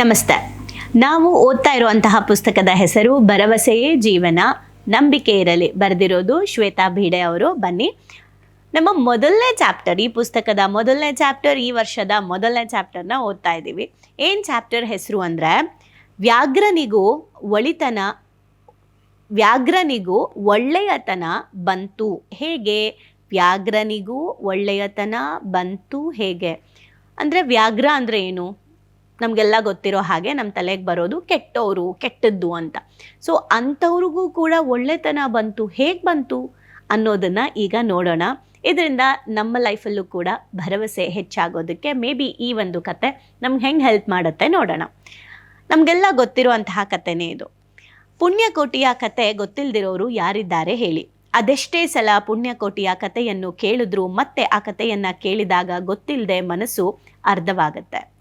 ನಮಸ್ತೆ. ನಾವು ಓದ್ತಾ ಇರುವಂತಹ ಪುಸ್ತಕದ ಹೆಸರು ಭರವಸೆಯೇ ಜೀವನ. ನಂಬಿಕೆ ಇರಲಿ. ಬರೆದಿರೋದು ಶ್ವೇತಾ ಭೀಡೆ ಅವರು. ಬನ್ನಿ. ನಮ್ಮ ಮೊದಲನೇ ಚಾಪ್ಟರ್, ಈ ಪುಸ್ತಕದ ಮೊದಲನೇ ಚಾಪ್ಟರ್, ಈ ವರ್ಷದ ಮೊದಲನೇ ಚಾಪ್ಟರ್ನ ಓದ್ತಾ ಇದ್ದೀವಿ. ಏನು ಚಾಪ್ಟರ್ ಹೆಸರು ಅಂದರೆ, ವ್ಯಾಘ್ರನಿಗೂ ಒಳಿತನ, ವ್ಯಾಘ್ರನಿಗೂ ಒಳ್ಳೆಯತನ ಬಂತು. ಹೇಗೆ? ವ್ಯಾಘ್ರನಿಗೂ ಒಳ್ಳೆಯತನ ಬಂತು ಹೇಗೆ? ಅಂದರೆ ವ್ಯಾಘ್ರ ಅಂದರೆ ಏನು? ನಮಗೆಲ್ಲ ಗೊತ್ತಿರೋ ಹಾಗೆ ನಮ್ಮ ತಲೆಗೆ ಬರೋದು ಕೆಟ್ಟವರು, ಕೆಟ್ಟದ್ದು ಅಂತ. ಸೊ ಅಂಥವ್ರಿಗೂ ಕೂಡ ಒಳ್ಳೆತನ ಬಂತು. ಹೇಗೆ ಬಂತು ಅನ್ನೋದನ್ನು ಈಗ ನೋಡೋಣ. ಇದರಿಂದ ನಮ್ಮ ಲೈಫಲ್ಲೂ ಕೂಡ ಭರವಸೆ ಹೆಚ್ಚಾಗೋದಕ್ಕೆ ಮೇ ಬಿ ಈ ಒಂದು ಕತೆ ನಮ್ಗೆ ಹೆಂಗೆ ಹೆಲ್ಪ್ ಮಾಡುತ್ತೆ ನೋಡೋಣ. ನಮಗೆಲ್ಲ ಗೊತ್ತಿರುವಂತಹ ಕತೆನೇ ಇದು. ಪುಣ್ಯಕೋಟಿಯ ಕತೆ ಗೊತ್ತಿಲ್ಲದಿರೋರು ಯಾರಿದ್ದಾರೆ ಹೇಳಿ. ಅದೆಷ್ಟೇ ಸಲ ಪುಣ್ಯಕೋಟಿಯ ಕಥೆಯನ್ನು ಕೇಳಿದ್ರು ಮತ್ತೆ ಆ ಕಥೆಯನ್ನು ಕೇಳಿದಾಗ ಗೊತ್ತಿಲ್ಲದೆ ಮನಸ್ಸು ಅರ್ಧವಾಗುತ್ತೆ.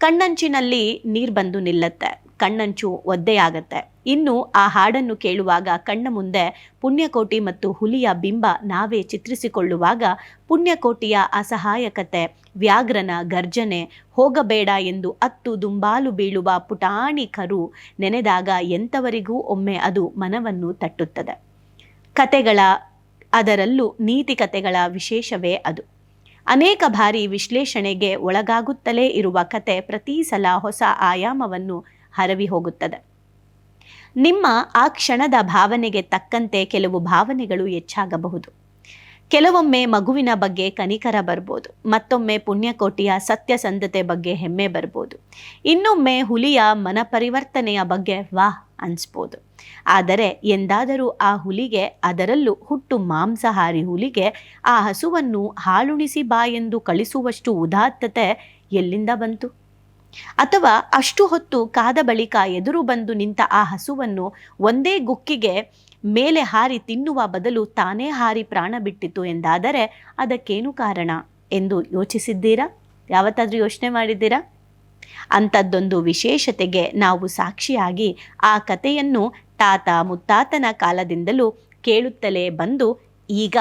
ಕಣ್ಣಂಚಿನಲ್ಲಿ ನೀರು ಬಂದು ನಿಲ್ಲತ್ತೆ, ಕಣ್ಣಂಚು ಒದ್ದೆಯಾಗತ್ತೆ. ಇನ್ನು ಆ ಹಾಡನ್ನು ಕೇಳುವಾಗ ಕಣ್ಣ ಮುಂದೆ ಪುಣ್ಯಕೋಟಿ ಮತ್ತು ಹುಲಿಯ ಬಿಂಬ ನಾವೇ ಚಿತ್ರಿಸಿಕೊಳ್ಳುವಾಗ ಪುಣ್ಯಕೋಟಿಯ ಅಸಹಾಯಕತೆ, ವ್ಯಾಘ್ರನ ಗರ್ಜನೆ ಹೋಗಬೇಡ ಎಂದು ಅತ್ತು ದುಂಬಾಲು ಬೀಳುವ ಪುಟಾಣಿ ಕರು ನೆನೆದಾಗ ಎಂಥವರಿಗೂ ಒಮ್ಮೆ ಅದು ಮನವನ್ನು ತಟ್ಟುತ್ತದೆ. ಕತೆಗಳ ಅದರಲ್ಲೂ ನೀತಿ ಕತೆಗಳ ವಿಶೇಷವೇ ಅದು. ಅನೇಕ ಬಾರಿ ವಿಶ್ಲೇಷಣೆಗೆ ಒಳಗಾಗುತ್ತಲೇ ಇರುವ ಕತೆ ಪ್ರತಿ ಸಲ ಹೊಸ ಆಯಾಮವನ್ನು ಹರವಿ ಹೋಗುತ್ತದೆ. ನಿಮ್ಮ ಆ ಕ್ಷಣದ ಭಾವನೆಗೆ ತಕ್ಕಂತೆ ಕೆಲವು ಭಾವನೆಗಳು ಹೆಚ್ಚಾಗಬಹುದು. ಕೆಲವೊಮ್ಮೆ ಮಗುವಿನ ಬಗ್ಗೆ ಕನಿಕರ ಬರ್ಬೋದು. ಮತ್ತೊಮ್ಮೆ ಪುಣ್ಯಕೋಟಿಯ ಸತ್ಯಸಂಧತೆ ಬಗ್ಗೆ ಹೆಮ್ಮೆ ಬರ್ಬೋದು. ಇನ್ನೊಮ್ಮೆ ಹುಲಿಯ ಮನಪರಿವರ್ತನೆಯ ಬಗ್ಗೆ ವಾಹ್ ಅನ್ಸ್ಬೋದು. ಆದರೆ ಎಂದಾದರೂ ಆ ಹುಲಿಗೆ, ಅದರಲ್ಲೂ ಹುಟ್ಟು ಮಾಂಸಹಾರಿ ಹುಲಿಗೆ, ಆ ಹಸುವನ್ನು ಹಾಲುಣಿಸಿ ಬಾ ಎಂದು ಕಳಿಸುವಷ್ಟು ಉದಾತ್ತತೆ ಎಲ್ಲಿಂದ ಬಂತು? ಅಥವಾ ಅಷ್ಟು ಹೊತ್ತು ಕಾದ ಬಳಿಕ ಎದುರು ಬಂದು ನಿಂತ ಆ ಹಸುವನ್ನು ಒಂದೇ ಗುಕ್ಕಿಗೆ ಮೇಲೆ ಹಾರಿ ತಿನ್ನುವ ಬದಲು ತಾನೇ ಹಾರಿ ಪ್ರಾಣ ಬಿಟ್ಟಿತು ಎಂದಾದರೆ ಅದಕ್ಕೇನು ಕಾರಣ ಎಂದು ಯೋಚಿಸಿದ್ದೀರಾ? ಯಾವತ್ತಾದ್ರೂ ಯೋಚನೆ ಮಾಡಿದ್ದೀರಾ? ಅಂಥದ್ದೊಂದು ವಿಶೇಷತೆಗೆ ನಾವು ಸಾಕ್ಷಿಯಾಗಿ ಆ ಕಥೆಯನ್ನು ತಾತ ಮುತ್ತಾತನ ಕಾಲದಿಂದಲೂ ಕೇಳುತ್ತಲೇ ಬಂದು ಈಗ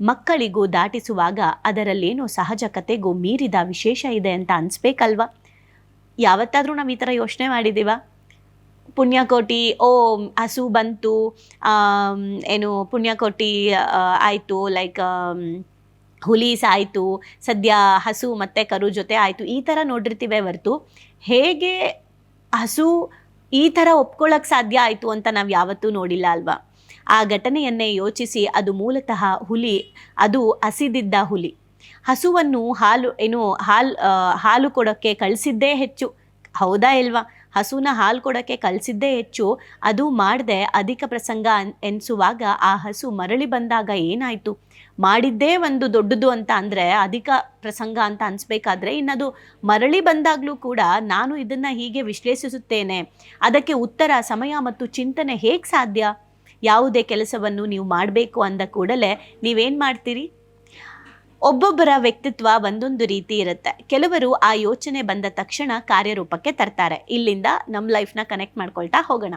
ಮಕ್ಕಳಿಗೂ ದಾಟಿಸುವಾಗ ಅದರಲ್ಲೇನೋ ಸಹಜ ಕತೆಗೂ ಮೀರಿದ ವಿಶೇಷ ಇದೆ ಅಂತ ಅನಿಸ್ಬೇಕಲ್ವಾ? ಯಾವತ್ತಾದರೂ ನಾವು ಈ ಥರ ಯೋಚನೆ ಮಾಡಿದ್ದೀವ? ಪುಣ್ಯಕೋಟಿ, ಓ, ಹಸು ಬಂತು ಏನು ಪುಣ್ಯಕೋಟಿ ಆಯಿತು, ಲೈಕ್ ಹುಲಿ ಸಾಯಿತು, ಸದ್ಯ ಹಸು ಮತ್ತು ಕರು ಜೊತೆ ಆಯಿತು, ಈ ಥರ ನೋಡಿರ್ತೀವಿ ಹೊರ್ತು, ಹೇಗೆ ಹಸು ಈ ಥರ ಒಪ್ಕೊಳ್ಳೋಕೆ ಸಾಧ್ಯ ಆಯಿತು ಅಂತ ನಾವು ಯಾವತ್ತೂ ನೋಡಿಲ್ಲ ಅಲ್ವಾ? ಆ ಘಟನೆಯನ್ನೇ ಯೋಚಿಸಿ ಅದು ಮೂಲತಃ ಹುಲಿ, ಅದು ಹಸಿದಿದ್ದ ಹುಲಿ. ಹಸುವನ್ನು ಹಾಲು, ಏನು ಹಾಲು ಹಾಲು ಕೊಡೋಕ್ಕೆ ಕಳಿಸಿದ್ದೇ ಹೆಚ್ಚು. ಹೌದಾ ಇಲ್ವಾ? ಹಸುನ ಹಾಲು ಕೊಡೋಕ್ಕೆ ಕಲಿಸಿದ್ದೇ ಹೆಚ್ಚು. ಅದು ಮಾಡದೆ ಅಧಿಕ ಪ್ರಸಂಗ ಅನ್, ಎನ್ಸುವಾಗ ಆ ಹಸು ಮರಳಿ ಬಂದಾಗ ಏನಾಯಿತು? ಮಾಡಿದ್ದೇ ಒಂದು ದೊಡ್ಡದು ಅಂತ ಅಂದರೆ ಅಧಿಕ ಪ್ರಸಂಗ ಅಂತ ಅನಿಸ್ಬೇಕಾದ್ರೆ ಇನ್ನದು ಮರಳಿ ಬಂದಾಗಲೂ ಕೂಡ ನಾನು ಇದನ್ನು ಹೀಗೆ ವಿಶ್ಲೇಷಿಸುತ್ತೇನೆ. ಅದಕ್ಕೆ ಉತ್ತರ, ಸಮಯ ಮತ್ತು ಚಿಂತನೆ ಹೇಗೆ ಸಾಧ್ಯ? ಯಾವುದೇ ಕೆಲಸವನ್ನು ನೀವು ಮಾಡಬೇಕು ಅಂದ ಕೂಡಲೇ ನೀವೇನು ಮಾಡ್ತೀರಿ? ಒಬ್ಬೊಬ್ಬರ ವ್ಯಕ್ತಿತ್ವ ಒಂದೊಂದು ರೀತಿ ಇರುತ್ತೆ. ಕೆಲವರು ಆ ಯೋಚನೆ ಬಂದ ತಕ್ಷಣ ಕಾರ್ಯರೂಪಕ್ಕೆ ತರ್ತಾರೆ. ಇಲ್ಲಿಂದ ನಮ್ಮ ಲೈಫ್ನ ಕನೆಕ್ಟ್ ಮಾಡ್ಕೊಳ್ತಾ ಹೋಗೋಣ.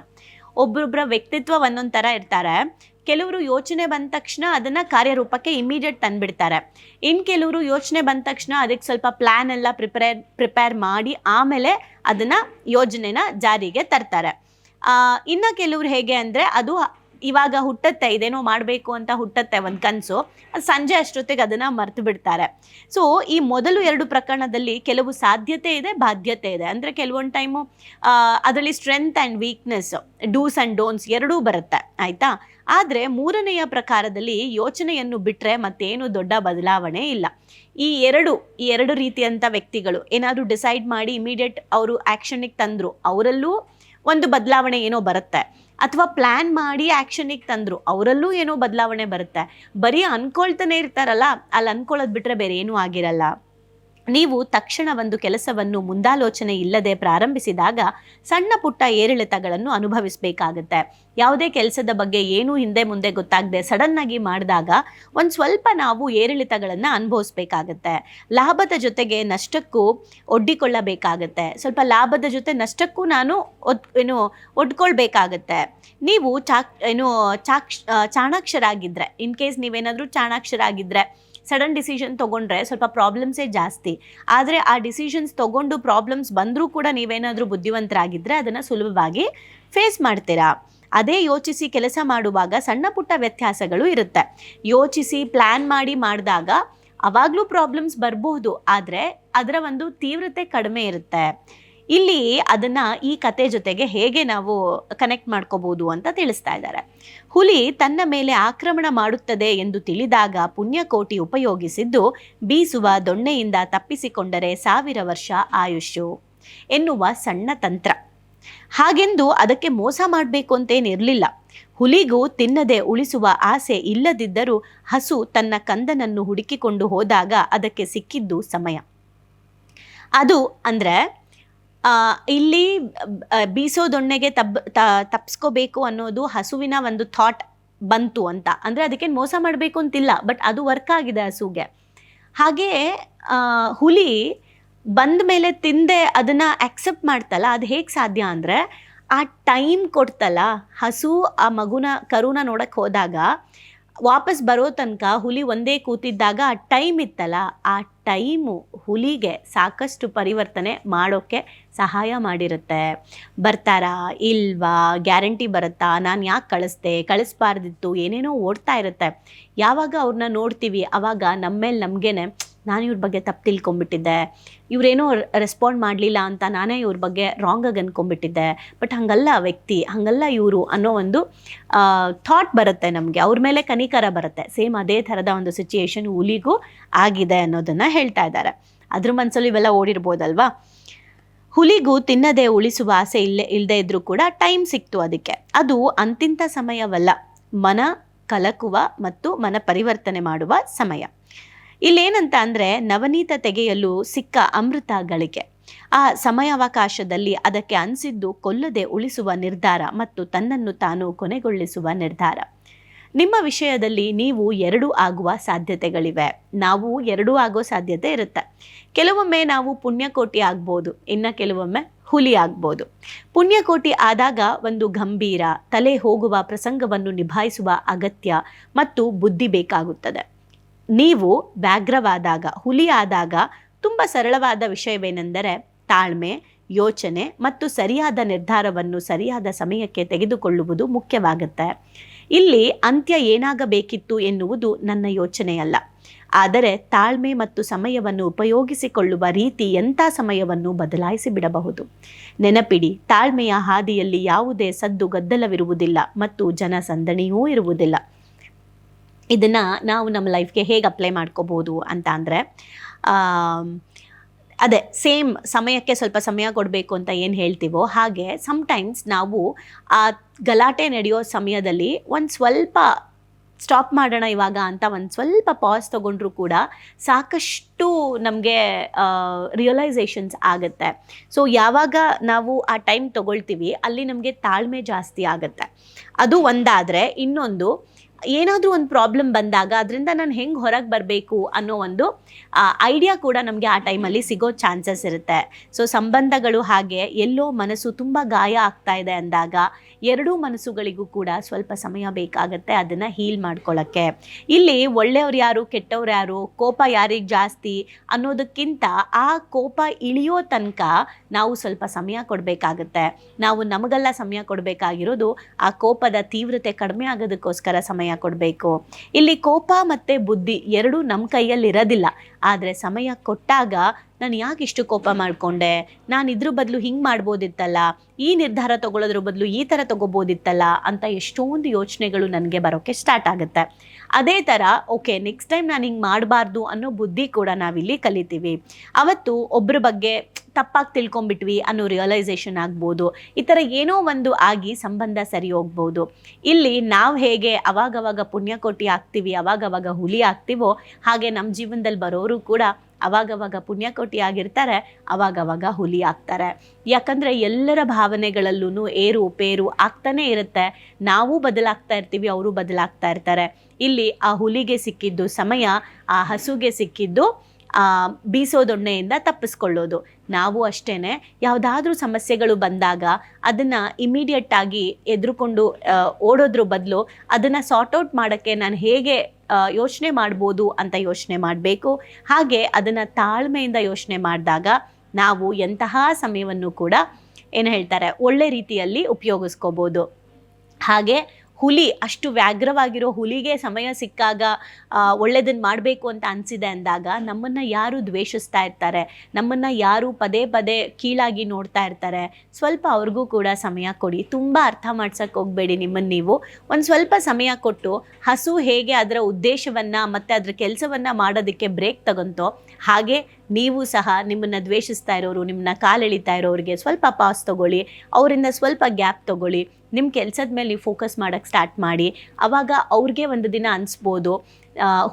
ಒಬ್ಬೊಬ್ಬರ ವ್ಯಕ್ತಿತ್ವ ಒಂದೊಂದು ಥರ ಇರ್ತಾರೆ. ಕೆಲವರು ಯೋಚನೆ ಬಂದ ತಕ್ಷಣ ಅದನ್ನು ಕಾರ್ಯರೂಪಕ್ಕೆ ಇಮಿಡಿಯೇಟ್ ತಂದುಬಿಡ್ತಾರೆ. ಇನ್ನು ಕೆಲವರು ಯೋಚನೆ ಬಂದ ತಕ್ಷಣ ಅದಕ್ಕೆ ಸ್ವಲ್ಪ ಪ್ಲ್ಯಾನ್ ಎಲ್ಲ ಪ್ರಿಪೇರ್ ಪ್ರಿಪೇರ್ ಮಾಡಿ ಆಮೇಲೆ ಅದನ್ನು ಯೋಜನೆನ ಜಾರಿಗೆ ತರ್ತಾರೆ. ಇನ್ನು ಕೆಲವರು ಹೇಗೆ ಅಂದರೆ ಅದು ಇವಾಗ ಹುಟ್ಟತ್ತೆ, ಇದೇನೋ ಮಾಡಬೇಕು ಅಂತ ಹುಟ್ಟತ್ತೆ ಒಂದು ಕನಸು ಸಂಜೆ ಅಷ್ಟೊತ್ತಿಗೆ ಅದನ್ನು ಮರ್ತು ಬಿಡ್ತಾರೆ. ಸೊ ಈ ಮೊದಲು ಎರಡು ಪ್ರಕರಣದಲ್ಲಿ ಕೆಲವು ಸಾಧ್ಯತೆ ಇದೆ, ಬಾಧ್ಯತೆ ಇದೆ. ಅಂದರೆ ಕೆಲವೊಂದು ಟೈಮು ಅದರಲ್ಲಿ strength and weakness dos and don'ts ಎರಡೂ ಬರುತ್ತೆ, ಆಯಿತಾ? ಆದರೆ ಮೂರನೆಯ ಪ್ರಕಾರದಲ್ಲಿ ಯೋಚನೆಯನ್ನು ಬಿಟ್ಟರೆ ಮತ್ತೇನು ದೊಡ್ಡ ಬದಲಾವಣೆ ಇಲ್ಲ. ಈ ಎರಡು ಈ ಎರಡು ರೀತಿಯಂಥ ವ್ಯಕ್ತಿಗಳು ಏನಾದರೂ ಡಿಸೈಡ್ ಮಾಡಿ ಇಮಿಡಿಯೇಟ್ ಅವರು ಆ್ಯಕ್ಷನಿಗೆ ತಂದರು, ಅವರಲ್ಲೂ ಒಂದು ಬದಲಾವಣೆ ಏನೋ ಬರುತ್ತೆ. ಅಥವಾ ಪ್ಲ್ಯಾನ್ ಮಾಡಿ ಆ್ಯಕ್ಷನಿಗೆ ತಂದರು, ಅವರಲ್ಲೂ ಏನೋ ಬದಲಾವಣೆ ಬರುತ್ತೆ. ಬರೀ ಅಂದ್ಕೊಳ್ತಾನೆ ಇರ್ತಾರಲ್ಲ ಅಲ್ಲಿ ಅಂದ್ಕೊಳ್ಳೋದು ಬಿಟ್ಟರೆ ಬೇರೆ ಏನೂ ಆಗಿರಲ್ಲ. ನೀವು ತಕ್ಷಣ ಒಂದು ಕೆಲಸವನ್ನು ಮುಂದಾಲೋಚನೆ ಇಲ್ಲದೆ ಪ್ರಾರಂಭಿಸಿದಾಗ ಸಣ್ಣ ಪುಟ್ಟ ಏರಿಳಿತಗಳನ್ನು ಅನುಭವಿಸಬೇಕಾಗತ್ತೆ. ಯಾವುದೇ ಕೆಲಸದ ಬಗ್ಗೆ ಏನೂ ಹಿಂದೆ ಮುಂದೆ ಗೊತ್ತಾಗದೆ ಸಡನ್ನಾಗಿ ಮಾಡಿದಾಗ ಒಂದು ಸ್ವಲ್ಪ ನಾವು ಏರಿಳಿತಗಳನ್ನು ಅನುಭವಿಸ್ಬೇಕಾಗತ್ತೆ. ಲಾಭದ ಜೊತೆಗೆ ನಷ್ಟಕ್ಕೂ ಒಡ್ಡಿಕೊಳ್ಳಬೇಕಾಗತ್ತೆ. ಸ್ವಲ್ಪ ಲಾಭದ ಜೊತೆ ನಷ್ಟಕ್ಕೂ ನಾನು ಒದ್, ಏನು, ಒಡ್ಕೊಳ್ಬೇಕಾಗತ್ತೆ. ನೀವು ಚಾಕ್, ಏನು ಚಾಕ್ಷ ಚಾಣಾಕ್ಷರಾಗಿದ್ದರೆ ಇನ್ ಕೇಸ್ ನೀವೇನಾದರೂ ಚಾಣಾಕ್ಷರಾಗಿದ್ದರೆ ಸಡನ್ ಡಿಸಿಷನ್ ತೊಗೊಂಡ್ರೆ ಸ್ವಲ್ಪ ಪ್ರಾಬ್ಲಮ್ಸೇ ಜಾಸ್ತಿ. ಆದರೆ ಆ ಡಿಸಿಷನ್ಸ್ ತೊಗೊಂಡು ಪ್ರಾಬ್ಲಮ್ಸ್ ಬಂದರೂ ಕೂಡ ನೀವೇನಾದರೂ ಬುದ್ಧಿವಂತರಾಗಿದ್ದರೆ ಅದನ್ನು ಸುಲಭವಾಗಿ ಫೇಸ್ ಮಾಡ್ತೀರಾ. ಅದೇ ಯೋಚಿಸಿ ಕೆಲಸ ಮಾಡುವಾಗ ಸಣ್ಣ ಪುಟ್ಟ ವ್ಯತ್ಯಾಸಗಳು ಇರುತ್ತೆ. ಯೋಚಿಸಿ ಪ್ಲ್ಯಾನ್ ಮಾಡಿ ಮಾಡಿದಾಗ ಅವಾಗಲೂ ಪ್ರಾಬ್ಲಮ್ಸ್ ಬರಬಹುದು, ಆದರೆ ಅದರ ಒಂದು ತೀವ್ರತೆ ಕಡಿಮೆ ಇರುತ್ತೆ. ಇಲ್ಲಿ ಅದನ್ನ ಈ ಕತೆ ಜೊತೆಗೆ ಹೇಗೆ ನಾವು ಕನೆಕ್ಟ್ ಮಾಡ್ಕೋಬಹುದು ಅಂತ ತಿಳಿಸ್ತಾ ಇದ್ದಾರೆ. ಹುಲಿ ತನ್ನ ಮೇಲೆ ಆಕ್ರಮಣ ಮಾಡುತ್ತದೆ ಎಂದು ತಿಳಿದಾಗ ಪುಣ್ಯಕೋಟಿ ಉಪಯೋಗಿಸಿದ್ದು ಬೀಸುವ ದೊಣ್ಣೆಯಿಂದ ತಪ್ಪಿಸಿಕೊಂಡರೆ ಸಾವಿರ ವರ್ಷ ಆಯುಷ್ಯು ಎನ್ನುವ ಸಣ್ಣ ತಂತ್ರ. ಹಾಗೆಂದು ಅದಕ್ಕೆ ಮೋಸ ಮಾಡಬೇಕು ಅಂತೇನಿರಲಿಲ್ಲ. ಹುಲಿಗೂ ತಿನ್ನದೆ ಉಳಿಸುವ ಆಸೆ ಇಲ್ಲದಿದ್ದರೂ ಹಸು ತನ್ನ ಕಂದನನ್ನು ಹುಡುಕಿಕೊಂಡು ಹೋದಾಗ ಅದಕ್ಕೆ ಸಿಕ್ಕಿದ್ದು ಸಮಯ. ಅದು ಅಂದರೆ ಇಲ್ಲಿ ಬೀಸೋ ದೊಣ್ಣೆಗೆ ತಬ್ ತಪ್ಸ್ಕೋಬೇಕು ಅನ್ನೋದು ಹಸುವಿನ ಒಂದು ಥಾಟ್ ಬಂತು ಅಂತ. ಅಂದರೆ ಅದಕ್ಕೆ ಮೋಸ ಮಾಡಬೇಕು ಅಂತಿಲ್ಲ ಬಟ್ ಅದು ವರ್ಕ್ ಆಗಿದೆ ಹಸುಗೆ. ಹಾಗೆ ಹುಲಿ ಬಂದ ಮೇಲೆ ತಿಂದೆ ಅದನ್ನು ಆಕ್ಸೆಪ್ಟ್ ಮಾಡ್ತಲ್ಲ, ಅದು ಹೇಗೆ ಸಾಧ್ಯ ಅಂದರೆ, ಆ ಟೈಮ್ ಕೊಡ್ತಲ್ಲ ಹಸು ಆ ಮಗುನ, ಕರುನ ನೋಡಕ್ಕೆ ಹೋದಾಗ ವಾಪಸ್ ಬರೋ ತನಕ ಹುಲಿ ಒಂದೇ ಕೂತಿದ್ದಾಗ ಆ ಟೈಮ್ ಇತ್ತಲ್ಲ, ಆ ಟೈಮು ಹುಲಿಗೆ ಸಾಕಷ್ಟು ಪರಿವರ್ತನೆ ಮಾಡೋಕ್ಕೆ ಸಹಾಯ ಮಾಡಿರುತ್ತೆ. ಬರ್ತಾರಾ? ಇಲ್ವಾ? ಗ್ಯಾರಂಟಿ ಬರುತ್ತಾ? ನಾನು ಯಾಕೆ ಕಳಿಸ್ದೆ? ಕಳಿಸ್ಬಾರ್ದಿತ್ತು? ಏನೇನೋ ಓಡ್ತಾ ಇರುತ್ತೆ. ಯಾವಾಗ ಅವ್ರನ್ನ ನೋಡ್ತೀವಿ, ಅವಾಗ ನಮ್ಮ ಮೇಲೆ ನಮಗೇನೆ ನಾನು ಇವ್ರ ಬಗ್ಗೆ ತಪ್ಪು ತಿಳ್ಕೊಂಬಿಟ್ಟಿದ್ದೆ ಇವರೇನೋ ರೆಸ್ಪಾಂಡ್ ಮಾಡಲಿಲ್ಲ ಅಂತ ನಾನೇ ಇವ್ರ ಬಗ್ಗೆ ರಾಂಗಾಗಿ ಅನ್ಕೊಂಬಿಟ್ಟಿದ್ದೆ ಬಟ್ ಹಂಗಲ್ಲ ವ್ಯಕ್ತಿ, ಹಂಗಲ್ಲ ಇವರು ಅನ್ನೋ ಒಂದು ಥಾಟ್ ಬರುತ್ತೆ ನಮಗೆ. ಅವ್ರ ಮೇಲೆ ಕನಿಕರ ಬರುತ್ತೆ. ಸೇಮ್ ಅದೇ ಥರದ ಒಂದು ಸಿಚುಯೇಷನ್ ಹುಲಿಗೂ ಆಗಿದೆ ಅನ್ನೋದನ್ನು ಹೇಳ್ತಾ ಇದ್ದಾರೆ ಅದ್ರ ಮನಸ್ಸಲ್ಲಿ ಇವೆಲ್ಲ ಓಡಿರ್ಬೋದಲ್ವಾ? ಹುಲಿಗೂ ತಿನ್ನದೆ ಉಳಿಸುವ ಆಸೆ ಇಲ್ಲೇ ಇಲ್ಲದೆ ಇದ್ರೂ ಕೂಡ ಟೈಮ್ ಸಿಕ್ತು ಅದಕ್ಕೆ. ಅದು ಅಂತಿಂತ ಸಮಯವಲ್ಲ. ಮನ ಕಲಕುವ ಮತ್ತು ಮನ ಪರಿವರ್ತನೆ ಮಾಡುವ ಸಮಯ. ಇಲ್ಲೇನಂತ ಅಂದರೆ ನವನೀತ ತೆಗೆಯಲು ಸಿಕ್ಕ ಅಮೃತ ಗಳಿಕೆ. ಆ ಸಮಯಾವಕಾಶದಲ್ಲಿ ಅದಕ್ಕೆ ಅನಿಸಿದ್ದು ಕೊಲ್ಲದೆ ಉಳಿಸುವ ನಿರ್ಧಾರ ಮತ್ತು ತನ್ನನ್ನು ತಾನು ಕೊನೆಗೊಳಿಸುವ ನಿರ್ಧಾರ. ನಿಮ್ಮ ವಿಷಯದಲ್ಲಿ ನೀವು ಎರಡೂ ಆಗುವ ಸಾಧ್ಯತೆಗಳಿವೆ. ನಾವು ಎರಡೂ ಆಗೋ ಸಾಧ್ಯತೆ ಇರುತ್ತೆ. ಕೆಲವೊಮ್ಮೆ ನಾವು ಪುಣ್ಯಕೋಟಿ ಆಗ್ಬೋದು, ಇನ್ನು ಕೆಲವೊಮ್ಮೆ ಹುಲಿ ಆಗ್ಬೋದು. ಪುಣ್ಯಕೋಟಿ ಆದಾಗ ಒಂದು ಗಂಭೀರ, ತಲೆ ಹೋಗುವ ಪ್ರಸಂಗವನ್ನು ನಿಭಾಯಿಸುವ ಅಗತ್ಯ ಮತ್ತು ಬುದ್ಧಿ ಬೇಕಾಗುತ್ತದೆ. ನೀವು ವ್ಯಾಘ್ರವಾದಾಗ ಹುಲಿ ಆದಾಗ ತುಂಬ ಸರಳವಾದ ವಿಷಯವೇನೆಂದರೆ ತಾಳ್ಮೆ, ಯೋಚನೆ ಮತ್ತು ಸರಿಯಾದ ನಿರ್ಧಾರವನ್ನು ಸರಿಯಾದ ಸಮಯಕ್ಕೆ ತೆಗೆದುಕೊಳ್ಳುವುದು ಮುಖ್ಯವಾಗುತ್ತೆ. ಇಲ್ಲಿ ಅಂತ್ಯ ಏನಾಗಬೇಕಿತ್ತು ಎನ್ನುವುದು ನನ್ನ ಯೋಚನೆಯಲ್ಲ. ಆದರೆ ತಾಳ್ಮೆ ಮತ್ತು ಸಮಯವನ್ನು ಉಪಯೋಗಿಸಿಕೊಳ್ಳುವ ರೀತಿ ಎಂಥ ಸಮಯವನ್ನು ಬದಲಾಯಿಸಿ ಬಿಡಬಹುದು? ನೆನಪಿಡಿ, ತಾಳ್ಮೆಯ ಹಾದಿಯಲ್ಲಿ ಯಾವುದೇ ಸದ್ದು ಗದ್ದಲವಿರುವುದಿಲ್ಲ ಮತ್ತು ಜನಸಂದಣಿಯೂ ಇರುವುದಿಲ್ಲ. ಇದನ್ನು ನಾವು ನಮ್ಮ ಲೈಫ್ಗೆ ಹೇಗೆ ಅಪ್ಲೈ ಮಾಡ್ಕೋಬೋದು ಅಂತ ಅಂದರೆ ಅದೇ ಸೇಮ್ ಸಮಯಕ್ಕೆ ಸ್ವಲ್ಪ ಸಮಯ ಕೊಡಬೇಕು ಅಂತ ಏನು ಹೇಳ್ತೀವೋ ಹಾಗೆ ಸಮ್ಟೈಮ್ಸ್ ನಾವು ಆ ಗಲಾಟೆ ನಡೆಯೋ ಸಮಯದಲ್ಲಿ ಒಂದು ಸ್ವಲ್ಪ ಸ್ಟಾಪ್ ಮಾಡೋಣ ಇವಾಗ ಅಂತ ಒಂದು ಸ್ವಲ್ಪ ಪಾಸ್ ತೊಗೊಂಡ್ರೂ ಕೂಡ ಸಾಕಷ್ಟು ನಮಗೆ ರಿಯಲೈಸೇಷನ್ಸ್ ಆಗುತ್ತೆ. ಸೊ ಯಾವಾಗ ನಾವು ಆ ಟೈಮ್ ತೊಗೊಳ್ತೀವಿ ಅಲ್ಲಿ ನಮಗೆ ತಾಳ್ಮೆ ಜಾಸ್ತಿ ಆಗುತ್ತೆ. ಅದು ಒಂದಾದರೆ ಇನ್ನೊಂದು ಏನಾದರೂ ಒಂದು ಪ್ರಾಬ್ಲಮ್ ಬಂದಾಗ ಅದರಿಂದ ನಾನು ಹೆಂಗೆ ಹೊರಗೆ ಬರಬೇಕು ಅನ್ನೋ ಒಂದು ಐಡಿಯಾ ಕೂಡ ನಮಗೆ ಆ ಟೈಮಲ್ಲಿ ಸಿಗೋ ಚಾನ್ಸಸ್ ಇರುತ್ತೆ. ಸೊ ಸಂಬಂಧಗಳು ಹಾಗೆ ಎಲ್ಲೋ ಮನಸ್ಸು ತುಂಬ ಗಾಯ ಆಗ್ತಾ ಇದೆ ಅಂದಾಗ ಎರಡೂ ಮನಸ್ಸುಗಳಿಗೂ ಕೂಡ ಸ್ವಲ್ಪ ಸಮಯ ಬೇಕಾಗುತ್ತೆ ಅದನ್ನು ಹೀಲ್ ಮಾಡ್ಕೊಳ್ಳೋಕ್ಕೆ ಇಲ್ಲಿ ಒಳ್ಳೆಯವ್ರು ಯಾರು, ಕೆಟ್ಟವ್ರು ಯಾರು, ಕೋಪ ಯಾರಿಗೆ ಜಾಸ್ತಿ ಅನ್ನೋದಕ್ಕಿಂತ ಆ ಕೋಪ ಇಳಿಯೋ ತನಕ ನಾವು ಸ್ವಲ್ಪ ಸಮಯ ಕೊಡಬೇಕಾಗತ್ತೆ. ನಾವು ನಮಗೆಲ್ಲ ಸಮಯ ಕೊಡಬೇಕಾಗಿರೋದು ಆ ಕೋಪದ ತೀವ್ರತೆ ಕಡಿಮೆ ಆಗೋದಕ್ಕೋಸ್ಕರ ಸಮಯ ಕೊಡಬೇಕು. ಇಲ್ಲಿ ಕೋಪ ಮತ್ತು ಬುದ್ಧಿ ಎರಡೂ ನಮ್ಮ ಕೈಯಲ್ಲಿ ಇರೋದಿಲ್ಲ ಆದರೆ ಸಮಯ ಕೊಟ್ಟಾಗ ನಾನು ಯಾಕೆ ಇಷ್ಟು ಕೋಪ ಮಾಡಿಕೊಂಡೆ? ನಾನು ಇದ್ರ ಬದಲು ಹಿಂಗೆ ಮಾಡ್ಬೋದಿತ್ತಲ್ಲ? ಈ ನಿರ್ಧಾರ ತಗೊಳ್ಳೋದ್ರ ಬದಲು ಈ ಥರ ತಗೋಬೋದಿತ್ತಲ್ಲ? ಅಂತ ಎಷ್ಟೊಂದು ಯೋಚನೆಗಳು ನನಗೆ ಬರೋಕ್ಕೆ ಸ್ಟಾರ್ಟ್ ಆಗುತ್ತೆ. ಅದೇ ಥರ ಓಕೆ ನೆಕ್ಸ್ಟ್ ಟೈಮ್ ನಾನು ಹಿಂಗೆ ಮಾಡಬಾರ್ದು ಅನ್ನೋ ಬುದ್ಧಿ ಕೂಡ ನಾವಿಲ್ಲಿ ಕಲಿತೀವಿ. ಅವತ್ತು ಒಬ್ಬರ ಬಗ್ಗೆ ತಪ್ಪಾಗಿ ತಿಳ್ಕೊಂಬಿಟ್ವಿ ಅನ್ನೋ ರಿಯಲೈಸೇಷನ್ ಆಗ್ಬೋದು. ಈ ಥರ ಏನೋ ಒಂದು ಆಗಿ ಸಂಬಂಧ ಸರಿ ಹೋಗ್ಬೋದು. ಇಲ್ಲಿ ನಾವು ಹೇಗೆ ಅವಾಗವಾಗ ಪುಣ್ಯಕೋಟಿ ಆಗ್ತೀವಿ ಅವಾಗವಾಗ ಹುಲಿ ಆಗ್ತೀವೋ ಹಾಗೆ ನಮ್ಮ ಜೀವನದಲ್ಲಿ ಬರೋರು ಕೂಡ ಅವಾಗವಾಗ ಪುಣ್ಯಕೋಟಿ ಆಗಿರ್ತಾರೆ, ಅವಾಗವಾಗ ಹುಲಿ ಆಗ್ತಾರೆ. ಯಾಕಂದರೆ ಎಲ್ಲರ ಭಾವನೆಗಳಲ್ಲೂ ಏರು ಪೇರು ಆಗ್ತಾನೇ ಇರುತ್ತೆ. ನಾವು ಬದಲಾಗ್ತಾ ಇರ್ತೀವಿ, ಅವರು ಬದಲಾಗ್ತಾ ಇರ್ತಾರೆ. ಇಲ್ಲಿ ಆ ಹುಲಿಗೆ ಸಿಕ್ಕಿದ್ದು ಸಮಯ, ಆ ಹಸುಗೆ ಸಿಕ್ಕಿದ್ದು, ಆ ಬೀಸೋದೊಣ್ಣೆಯಿಂದ ತಪ್ಪಿಸ್ಕೊಳ್ಳೋದು. ನಾವು ಅಷ್ಟೇ ಯಾವುದಾದ್ರೂ ಸಮಸ್ಯೆಗಳು ಬಂದಾಗ ಅದನ್ನು ಇಮಿಡಿಯೇಟ್ ಆಗಿ ಎದುರುಕೊಂಡು ಓಡೋದ್ರ ಬದಲು ಅದನ್ನು ಸಾರ್ಟ್ ಔಟ್ ಮಾಡೋಕ್ಕೆ ನಾನು ಹೇಗೆ ಯೋಚನೆ ಮಾಡ್ಬೋದು ಅಂತ ಯೋಚನೆ ಮಾಡಬೇಕು. ಹಾಗೆ ಅದನ್ನು ತಾಳ್ಮೆಯಿಂದ ಯೋಚನೆ ಮಾಡಿದಾಗ ನಾವು ಎಂತಹ ಸಮಯವನ್ನು ಕೂಡ ಏನು ಹೇಳ್ತಾರೆ ಒಳ್ಳೆ ರೀತಿಯಲ್ಲಿ ಉಪಯೋಗಿಸ್ಕೋಬೋದು. ಹಾಗೆ ಹುಲಿ, ಅಷ್ಟು ವ್ಯಾಘ್ರವಾಗಿರೋ ಹುಲಿಗೆ ಸಮಯ ಸಿಕ್ಕಾಗ ಒಳ್ಳೇದನ್ನು ಮಾಡಬೇಕು ಅಂತ ಅನಿಸಿದೆ ಅಂದಾಗ ನಮ್ಮನ್ನು ಯಾರು ದ್ವೇಷಿಸ್ತಾ ಇರ್ತಾರೆ? ನಮ್ಮನ್ನು ಯಾರು ಪದೇ ಪದೇ ಕೀಳಾಗಿ ನೋಡ್ತಾ ಇರ್ತಾರೆ? ಸ್ವಲ್ಪ ಅವ್ರಿಗೂ ಕೂಡ ಸಮಯ ಕೊಡಿ. ತುಂಬ ಅರ್ಥ ಮಾಡ್ಸೋಕ್ಕೆ ಹೋಗಬೇಡಿ ನಿಮ್ಮನ್ನು ನೀವು. ಒಂದು ಸ್ವಲ್ಪ ಸಮಯ ಕೊಟ್ಟು ಹಸು ಹೇಗೆ ಅದರ ಉದ್ದೇಶವನ್ನು ಮತ್ತು ಅದರ ಕೆಲಸವನ್ನು ಮಾಡೋದಕ್ಕೆ ಬ್ರೇಕ್ ತಗೊಂತೋ, ಹಾಗೆ ನೀವು ಸಹ ನಿಮ್ಮನ್ನು ದ್ವೇಷಿಸ್ತಾ ಇರೋರು, ನಿಮ್ಮನ್ನ ಕಾಲೆಳಿತಾ ಇರೋರಿಗೆ ಸ್ವಲ್ಪ ಪಾಸ್ ತಗೊಳ್ಳಿ, ಅವರಿಂದ ಸ್ವಲ್ಪ ಗ್ಯಾಪ್ ತಗೊಳ್ಳಿ ನಿಮ್ಮ ಕೆಲಸದ ಮೇಲೆ ನೀವು ಫೋಕಸ್ ಮಾಡೋಕ್ಕೆ ಸ್ಟಾರ್ಟ್ ಮಾಡಿ. ಆವಾಗ ಅವ್ರಿಗೆ ಒಂದು ದಿನ ಅನಿಸ್ಬೋದು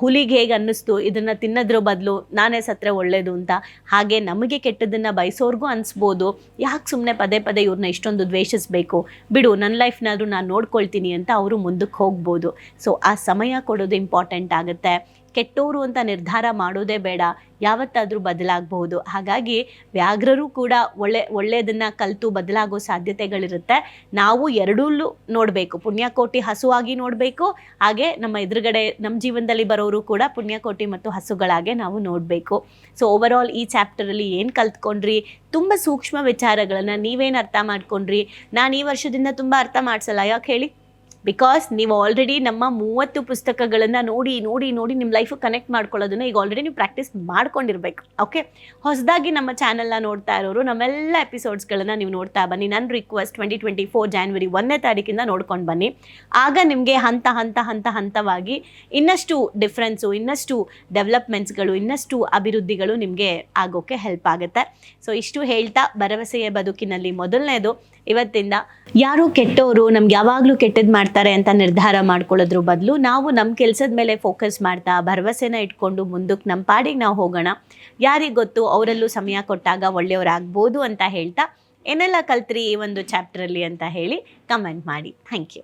ಹುಲಿಗೆ ಹೇಗೆ ಅನ್ನಿಸ್ತು, ಇದನ್ನು ತಿನ್ನೋದ್ರ ಬದಲು ನಾನೇ ಸತ್ರೆ ಒಳ್ಳೇದು ಅಂತ. ಹಾಗೆ ನಮಗೆ ಕೆಟ್ಟದನ್ನು ಬಯಸೋರ್ಗೂ ಅನಿಸ್ಬೋದು. ಯಾಕೆ ಸುಮ್ಮನೆ ಪದೇ ಪದೇ ಇವ್ರನ್ನ ಇಷ್ಟೊಂದು ದ್ವೇಷಿಸಬೇಕು? ಬಿಡು ನನ್ನ ಲೈಫ್ನಾದರೂ ನಾನು ನೋಡ್ಕೊಳ್ತೀನಿ ಅಂತ ಅವರು ಮುಂದಕ್ಕೆ ಹೋಗ್ಬೋದು. ಸೊ ಆ ಸಮಯ ಕೊಡೋದು ಇಂಪಾರ್ಟೆಂಟ್ ಆಗುತ್ತೆ. ಕೆಟ್ಟೋರು ಅಂತ ನಿರ್ಧಾರ ಮಾಡೋದೇ ಬೇಡ. ಯಾವತ್ತಾದರೂ ಬದಲಾಗಬಹುದು. ಹಾಗಾಗಿ ವ್ಯಾಘ್ರರು ಕೂಡ ಒಳ್ಳೆ, ಒಳ್ಳೆಯದನ್ನು ಕಲಿತು ಬದಲಾಗೋ ಸಾಧ್ಯತೆಗಳಿರುತ್ತೆ. ನಾವು ಎರಡೂ ನೋಡಬೇಕು. ಪುಣ್ಯಕೋಟಿ ಹಸುವಾಗಿ ನೋಡಬೇಕು. ಹಾಗೆ ನಮ್ಮ ಎದುರುಗಡೆ, ನಮ್ಮ ಜೀವನದಲ್ಲಿ ಬರೋರು ಕೂಡ ಪುಣ್ಯಕೋಟಿ ಮತ್ತು ಹಸುಗಳಾಗೆ ನಾವು ನೋಡಬೇಕು. ಸೊ ಓವರಾಲ್ ಈ ಚಾಪ್ಟರಲ್ಲಿ ಏನು ಕಲ್ತ್ಕೊಂಡ್ರಿ? ತುಂಬ ಸೂಕ್ಷ್ಮ ವಿಚಾರಗಳನ್ನು ನೀವೇನು ಅರ್ಥ ಮಾಡ್ಕೊಂಡ್ರಿ? ನಾನು ಈ ವರ್ಷದಿಂದ ತುಂಬ ಅರ್ಥ ಮಾಡಿಸಲ್ಲ. ಯಾಕೆ ಹೇಳಿ? ಬಿಕಾಸ್ ನೀವು ಆಲ್ರೆಡಿ ನಮ್ಮ ಮೂವತ್ತು ಪುಸ್ತಕಗಳನ್ನು ನೋಡಿ ನೋಡಿ ನೋಡಿ ನಿಮ್ಮ ಲೈಫು ಕನೆಕ್ಟ್ ಮಾಡ್ಕೊಳ್ಳೋದನ್ನು ಈಗ ಆಲ್ರೆಡಿ ನೀವು ಪ್ರಾಕ್ಟೀಸ್ ಮಾಡ್ಕೊಂಡಿರ್ಬೇಕು. ಓಕೆ ಹೊಸದಾಗಿ ನಮ್ಮ ಚಾನಲ್ನ ನೋಡ್ತಾ ಇರೋರು, ನಮ್ಮೆಲ್ಲ ಎಪಿಸೋಡ್ಸ್ಗಳನ್ನು ನೀವು ನೋಡ್ತಾ ಬನ್ನಿ. ನನ್ನ request twenty twenty four January ಒಂದನೇ ತಾರೀಕಿಂದ ನೋಡ್ಕೊಂಡು ಬನ್ನಿ. ಆಗ ನಿಮಗೆ ಹಂತ ಹಂತ ಹಂತ, ಹಂತವಾಗಿ ಇನ್ನಷ್ಟು ಡಿಫ್ರೆನ್ಸು ಇನ್ನಷ್ಟು ಡೆವಲಪ್ಮೆಂಟ್ಸ್ಗಳು ಇನ್ನಷ್ಟು ಅಭಿವೃದ್ಧಿಗಳು ನಿಮಗೆ ಆಗೋಕ್ಕೆ ಹೆಲ್ಪ್ ಆಗುತ್ತೆ. ಸೊ ಇಷ್ಟು ಹೇಳ್ತಾ ಭರವಸೆಯ ಬದುಕಿನಲ್ಲಿ ಮೊದಲನೇದು. ಇವತ್ತಿಂದ ಯಾರು ಕೆಟ್ಟವರು ನಮ್ಗೆ ಯಾವಾಗಲೂ ಕೆಟ್ಟದ್ದು ಮಾಡ್ತಾರೆ ಅಂತ ನಿರ್ಧಾರ ಮಾಡ್ಕೊಳ್ಳೋದ್ರ ಬದಲು ನಾವು ನಮ್ಮ ಕೆಲಸದ ಮೇಲೆ ಫೋಕಸ್ ಮಾಡ್ತಾ ಭರವಸೆನ ಇಟ್ಕೊಂಡು ಮುಂದಕ್ಕೆ ನಮ್ಮ ಪಾಡಿಗೆ ನಾವು ಹೋಗೋಣ. ಯಾರಿಗೆ ಗೊತ್ತು? ಅವರಲ್ಲೂ ಸಮಯ ಕೊಟ್ಟಾಗ ಒಳ್ಳೆಯವರಾಗ್ಬೋದು ಅಂತ ಹೇಳ್ತಾ ಏನೆಲ್ಲ ಕಲ್ತ್ರಿ ಈ ಒಂದು ಚಾಪ್ಟ್ರಲ್ಲಿ ಅಂತ ಹೇಳಿ ಕಮೆಂಟ್ ಮಾಡಿ. Thank you